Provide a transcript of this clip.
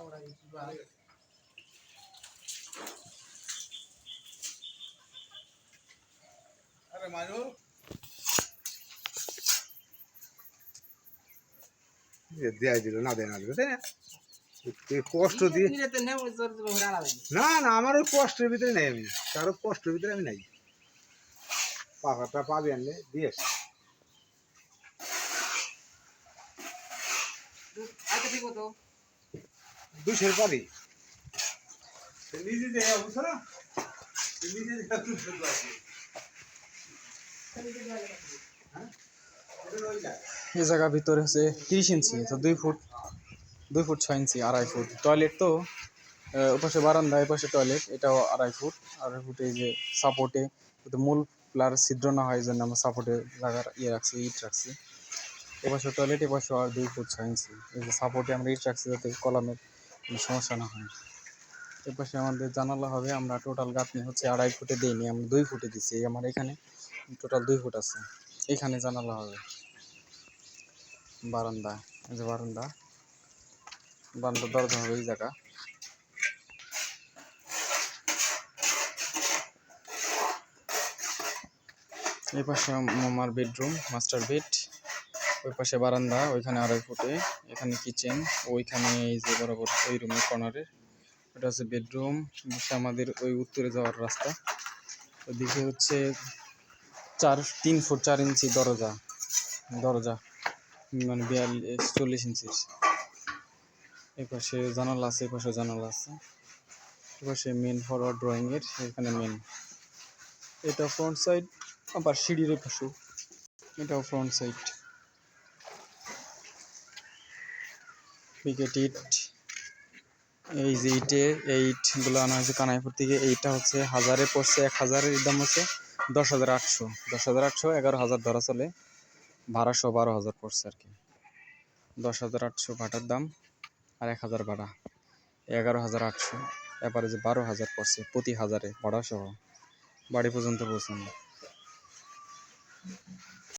ahora y vale. মারু। দেয়া দিল না দেয় না দিল তাই না কষ্ট দিয়ে না না আমার ওই কষ্টের ভিতরে নাই আমি। কারও কষ্টের ভিতরে আমি নাই। পাখাটা পাবি আনলে দিয়েস। দুশের সে নিজে যে বুঝছ না? নিজে যে দুশের রইলা এই জায়গা ভিতরে হচ্ছে তিরিশ ইঞ্চি, তো দুই ফুট দুই ফুট ছয় ইঞ্চি, আড়াই ফুট। টয়লেট তো ওপাশে বারান্দা, এপাশে টয়লেট এটাও আড়াই ফুট। আড়াই ফুটে যে সাপোর্টে মূল প্লার ছিদ্র না হয় জন্য আমরা সাপোর্টে জায়গা ইয়ে রাখছি, ইট রাখছি। এপাশে টয়লেট এপাশে আর দুই ফুট ছয় ইঞ্চি। এই যে সাপোর্টে আমরা ইট রাখছি, যাতে কলামের কোনো সমস্যা না হয়। এপাশে আমাদের জানালা হবে, আমরা টোটাল গাঁথনি হচ্ছে আড়াই ফুটে দিইনি, আমরা দুই ফুটে দিচ্ছি আমার এখানে টোটাল দুই ফুট আছে। এইখানে জানালা হবে। বারান্দা, এই যে বারান্দা। বারান্দা দরজা হবে এই জায়গা। এই পাশে আমার বেডরুম, মাস্টার বেড। ওই পাশে বারান্দা, ওইখানে আড়াই ফুটে। এখানে কিচেন, ওইখানে এই যে বরাবর ওই রুমের কর্নারে এটা হচ্ছে বেডরুম। আমাদের ওই উত্তরে যাওয়ার রাস্তা। ওদিকে হচ্ছে চার, তিন ফুট চার ইঞ্চি দরজা দরজা মানে বিয়াল্লিশ, চল্লিশ ইঞ্চির এই পাশে জানালা আছে এই পাশে জানালা আছে। এই পাশে মেন ফরওয়ার্ড ড্রয়িংয়ের এখানে মেন এটা ফ্রন্ট সাইড আবার সিঁড়ির এই এটাও ফ্রন্ট সাইড উইকেট ইট এই যে ইটে, এই ইটগুলো আনা হয়েছে কানাইপুর থেকে। এইটা হচ্ছে হাজারে পড়ছে, এক হাজারের দাম হচ্ছে দশ হাজার আটশো। দশ হাজার আটশো, এগারো হাজার ধরা চলে। ভাড়াশো বারো হাজার পড়ছে আর কি। দশ হাজার আটশো ভাটার দাম আর এক হাজার ভাড়া। এগারো হাজার আটশো, এবারে যে বারো হাজার পড়ছে প্রতি হাজারে ভাড়া সহ বাড়ি পর্যন্ত পৌঁছানো।